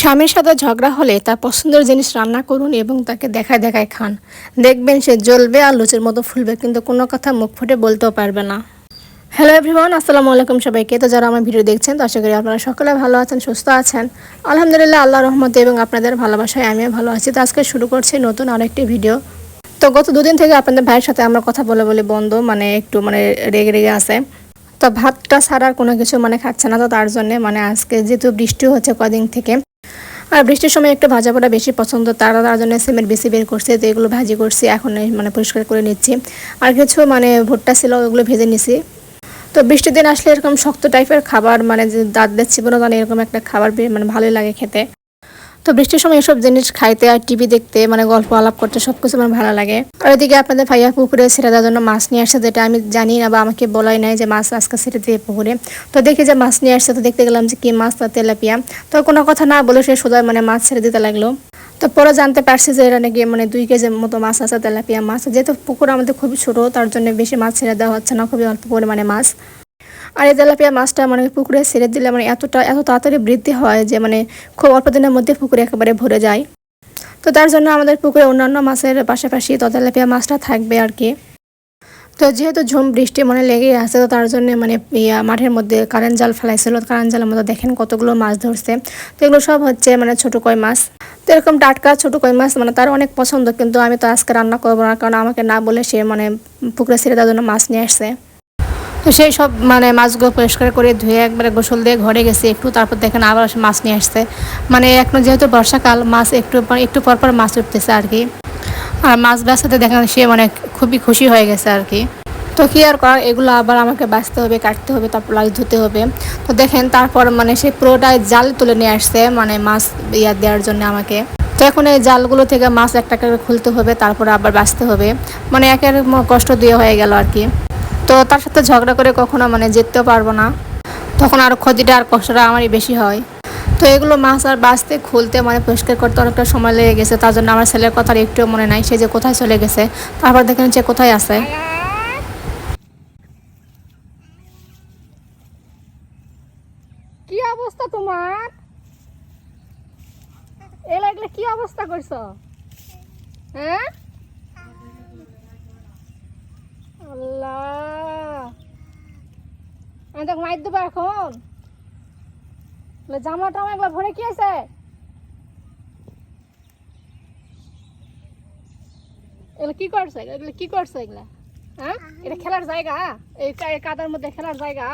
স্বামীর সাথে ঝগড়া হলে তার পছন্দের জিনিস রান্না করুন এবং তাকে দেখায় দেখায় খান। দেখবেন সে জ্বলবে আর লুচের মতো ফুলবে, কিন্তু কোনো কথা মুখ ফুটে বলতেও পারবে না। হ্যালো এভরিওয়ান আসসালামু আলাইকুম সবাইকে। তো যারা আমার ভিডিও দেখছেন, তো আশা করি আপনারা সকলে ভালো আছেন, সুস্থ আছেন। আলহামদুলিল্লাহ আল্লাহ রহমতে এবং আপনাদের ভালোবাসায় আমিও ভালো আছি। তো আজকে শুরু করছি নতুন আরেকটি ভিডিও। তো গত দুদিন থেকে আপনাদের ভাইয়ের সাথে আমরা কথা বলে বলে বন্ধ মানে একটু মানে রেগে রেগে আছে। তো ভাতটা ছাড়ার কোনো কিছু মানে খাচ্ছে না, তো তার জন্যে মানে আজকে যেহেতু বৃষ্টি হচ্ছে কদিন থেকে আর বৃষ্টির সময় একটু ভাজা পোড়া বেশি পছন্দ, তারা তার জন্য সিমেন্ট বেশি বের করছে, তো এগুলো ভাজি করছি, এখন মানে পরিষ্কার করে নিচ্ছি। আর কিছু মানে ভুট্টা ছিল, ওগুলো ভেজে নিছি। তো বৃষ্টির দিন আসলে এরকম শক্ত টাইপের খাবার মানে যে দাঁত দিচ্ছে বলে জানে এরকম একটা খাবার মানে ভালোই লাগে খেতে। তো বৃষ্টির সময় এসব জিনিস খাইতে আর টিভি দেখতে মানে গল্প আলাপ করতে সব কিছু আমার ভালো লাগে। আর এদিকে আপনাদের ভাইয়া পুকুরে ছেড়ে দেওয়ার জন্য মাছ নিয়ে আসছে যেটা আমি জানি না বা আমাকে বলাই নাই যে মাছ আজকে ছেড়ে দিয়ে পুকুরে। তো দেখি যে মাছ নিয়ে আসছে, তো দেখতে গেলাম যে কি মাছ, তা তেলাপিয়া। তো কোনো কথা না বলে সে সোজা মানে মাছ ছেড়ে দিতে লাগল। তো পরে জানতে পারছি যে এটা নাকি মানে দুই কেজির মতো মাছ আছে, তেলাপিয়া মাছ। যেহেতু পুকুর আমাদের খুবই ছোট, তার জন্য বেশি মাছ ছেড়ে দেওয়া হচ্ছে না, খুবই অল্প পরিমাণে মাছ। আর এই তেলাপিয়া মাছটা মানে পুকুরে ছেড়ে দিলে মানে এতটা এত তাড়াতাড়ি বৃদ্ধি হয় যে মানে খুব অল্প দিনের মধ্যে পুকুরে একেবারে ভরে যায়। তো তার জন্য আমাদের পুকুরে অন্যান্য মাছের পাশাপাশি তো তেলাপিয়া মাছটা থাকবে আর কি। তো যেহেতু ঝুম বৃষ্টি মানে লেগেই আছে, তো তার জন্য মানে মাঠের মধ্যে কারেন্ট জাল ফেলাইছিল। কারেন্ট জালের মধ্যে দেখেন কতগুলো মাছ ধরছে। তো এগুলো সব হচ্ছে মানে ছোট কই মাছ। তো এরকম টাটকা ছোট কই মাছ মানে তার অনেক পছন্দ, কিন্তু আমি তো আজকে রান্না করব না, কারণ আমাকে না বলে সে মানে পুকুরে ছেড়ে দেওয়ার জন্য মাছ নিয়ে আসছে। তো সেই সব মানে মাছগুলো পরিষ্কার করে ধুয়ে একবারে গোসল দিয়ে ঘরে গেছি একটু, তারপর দেখেন আবার মাছ নিয়ে আসছে। মানে এখন যেহেতু বর্ষাকাল, মাছ একটু একটু পর পর মাছ উঠতেছে আর কি। আর মাছ বাঁচতে দেখেন সে মানে খুবই খুশি হয়ে গেছে আর কি। তো কি আর করার, এগুলো আবার আমাকে বাঁচতে হবে, কাটতে হবে, তারপর লাগ ধুতে হবে। তো দেখেন তারপর মানে সে পুরোটাই জাল তুলে নিয়ে আসছে মানে মাছ ইয়া দেওয়ার জন্য আমাকে। তো এখন এই জালগুলো থেকে মাছ একটা করে খুলতে হবে, তারপরে আবার বাঁচতে হবে। মানে একের কষ্ট দিয়ে হয়ে গেল আর কি। তো তার সাথে ঝগড়া করে কখনো মানে যেতেও পারব না। তখন আর ক্ষতিটা আর কষ্টটা আমারই বেশি হয়। তো এগুলো মাছ আর বাঁচতে, খুলতে মানে পরিষ্কার করতে অনেকটা সময় লেগে গেছে। তার জন্য আমার ছেলের কথা আর একটুও মনে নাই। সে যে কোথায় চলে গেছে, তারপর দেখেন সে কোথায় আছে। কি অবস্থা তোমার? কি অবস্থা করছ? হ্যাঁ? আল্লাহ। আমি তোকে মাইর দেবো এখন। জামা টামা এগুলো ভরে কি আছে? এগুলো কি করছে? কি করছে এগুলা? হ্যাঁ? এটা খেলার জায়গা? এই কাদার মধ্যে খেলার জায়গা?